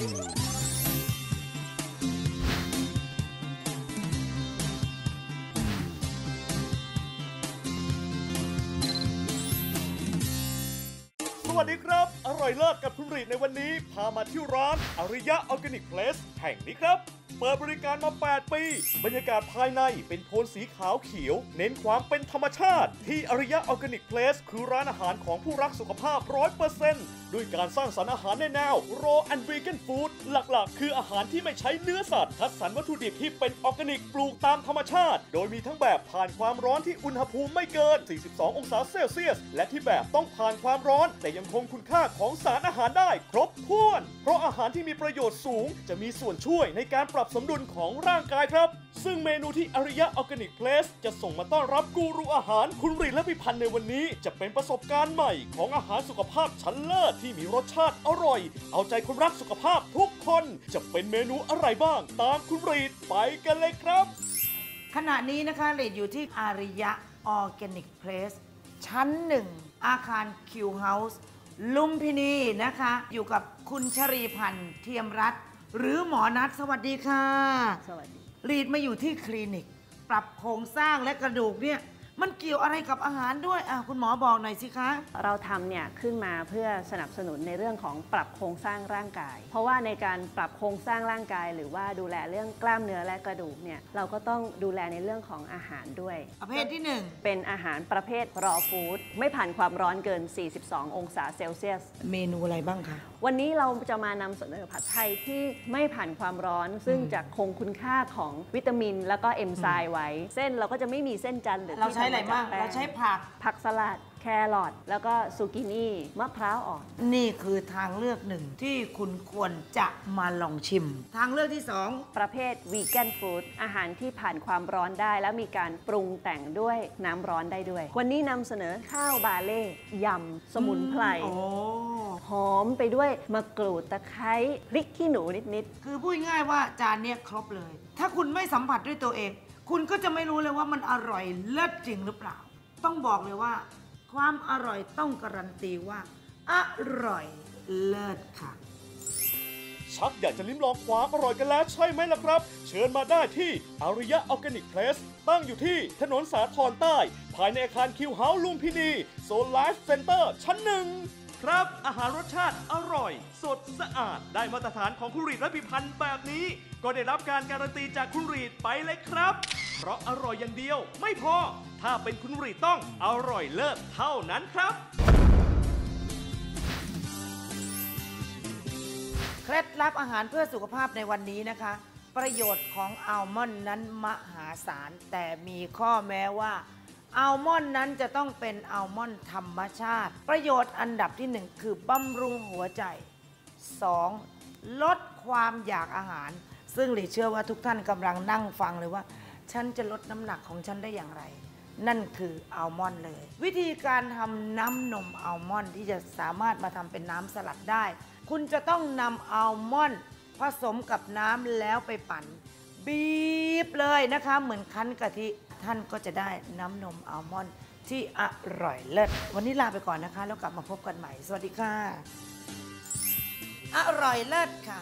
สวัสดีครับ อร่อยเลิศกับคุณรีดในวันนี้ พามาที่ร้านอริยะออร์แกนิกเพลสแห่งนี้ครับ เปิดบริการมา 8 ปี บรรยากาศภายในเป็นโทนสีขาวเขียว เน้นความเป็นธรรมชาติ ที่อริยะออร์แกนิกเพลสคือร้านอาหารของผู้รักสุขภาพ 100%ด้วยการสร้างสรรค์อาหารในแนว raw and vegan food หลักๆ คืออาหารที่ไม่ใช้เนื้อสัตว์ คัดสรรวัตถุดิบที่เป็นออร์แกนิกปลูกตามธรรมชาติ โดยมีทั้งแบบผ่านความร้อนที่อุณหภูมิไม่เกิน 42 องศาเซลเซียส และที่แบบต้องผ่านความร้อน แต่ยังคงคุณค่าของสารอาหารได้ ครบถ้วน เพราะอาหารที่มีประโยชน์สูง จะมีส่วนช่วยในการปรับับสมดุลของร่างกายครับ ซึ่งเมนูที่อริยะออร์แกนิกเพลสจะส่งมาต้อนรับกูรูอาหารคุณรีและพิพันธ์ในวันนี้ จะเป็นประสบการณ์ใหม่ของอาหารสุขภาพชั้นเลิศที่มีรสชาติอร่อย เอาใจคนรักสุขภาพทุกคน จะเป็นเมนูอะไรบ้าง ตามคุณรีดไปกันเลยครับ ขณะนี้นะคะเลดอยู่ที่อาริยะออร์แกนิกเพลสชั้นหนึ่งอาคารคิวเฮาส์ลุมพินีนะคะ อยู่กับคุณชรีพันธ์เทียมรัตน์ หรือหมอนัทสวัสดีค่ะ สวัสดี รีดมาอยู่ที่คลินิก ปรับโครงสร้างและกระดูกเนี่ย มันเกี่ยวอะไรกับอาหารด้วยอะคุณหมอบอกหน่อยสิคะ เราทำเนี่ยขึ้นมาเพื่อสนับสนุนในเรื่องของปรับโครงสร้างร่างกาย เพราะว่าในการปรับโครงสร้างร่างกาย หรือว่าดูแลเรื่องกล้ามเนื้อและกระดูกเนี่ยเราก็ต้องดูแลในเรื่องของอาหารด้วย ประเภทที่หนึ่งเป็นอาหารประเภท raw food ไม่ผ่านความร้อนเกิน 42 องศาเซลเซียส เมนูอะไรบ้างคะ วันนี้เราจะมานำเสนอผัดไทยที่ไม่ผ่านความร้อน ซึ่งจะคงคุณค่าของวิตามิน แล้วก็เอนไซม์ไว้ เส้นเราก็จะไม่มีเส้นจันทร์หรือเราที่ใช้อะไรทำจกบ้างแป้เราใช้ผัก ผักสลัดแครอทแล้วก็ซูกินี่มะพร้าวอ่อน นี่คือทางเลือกหนึ่งที่คุณควรจะมาลองชิม ทางเลือกที่สองประเภทวีแกนฟู้ดอาหารที่ผ่านความร้อนได้ และมีการปรุงแต่งด้วยน้ำร้อนได้ด้วย วันนี้นำเสนอข้าวบาเล่ยำสมุนไพรโอ้หอมไปด้วยมะกรูดตะไคร้พริกขี้หนูนิดคือพูดง่ายๆว่าจานเนี้ยครบเลย ถ้าคุณไม่สัมผัสด้วยตัวเอง คุณก็จะไม่รู้เลยว่ามันอร่อยเลิศจริงหรือเปล่า ต้องบอกเลยว่า ความอร่อยต้องการันตีว่า อร่อยเลิศค่ะ ชักอยากจะลิ้มลองความอร่อยกันแล้วใช่ไหมล่ะครับ เชิญมาได้ที่อาริยะออร์แกนิกเพลสตั้งอยู่ที่ถนนสาทรใต้ ภายในอาคารคิวเฮาส์ลุมพินีโซนไลฟ์เซ็นเตอร์ชั้นหนึ่ง ครับ อาหารรสชาติอร่อย สดสะอาด ได้มาตรฐานของคุณรีดและพิพันธ์แบบนี้ ก็ได้รับการการันตีจากคุณรีดไปเลยครับ เพราะอร่อยอย่างเดียว ไม่พอ ถ้าเป็นคุณรีดต้องอร่อยเลิศเท่านั้นครับ เคล็ดลับอาหารเพื่อสุขภาพในวันนี้นะคะ ประโยชน์ของอัลมอนด์นั้นมหาศาลแต่มีข้อแม้ว่า อัลมอนด์นั้นจะต้องเป็นอัลมอนด์ธรรมชาติ ประโยชน์อันดับที่หนึ่งคือบำรุงหัวใจ 2. ลดความอยากอาหาร ซึ่งหลีเชื่อว่าทุกท่านกำลังนั่งฟังเลยว่า ฉันจะลดน้ำหนักของฉันได้อย่างไร นั่นคืออัลมอนด์เลย วิธีการทำน้ำนมอัลมอนด์ที่จะสามารถมาทำเป็นน้ำสลัดได้ คุณจะต้องนำอัลมอนด์ผสมกับน้ำแล้วไปปั่น บีบเลยนะคะ เหมือนคั้นกะทิท่านก็จะได้น้ำนมอัลมอนด์ที่อร่อยเลิศวันนี้ลาไปก่อนนะคะ แล้วกลับมาพบกันใหม่ สวัสดีค่ะ อร่อยเลิศค่ะ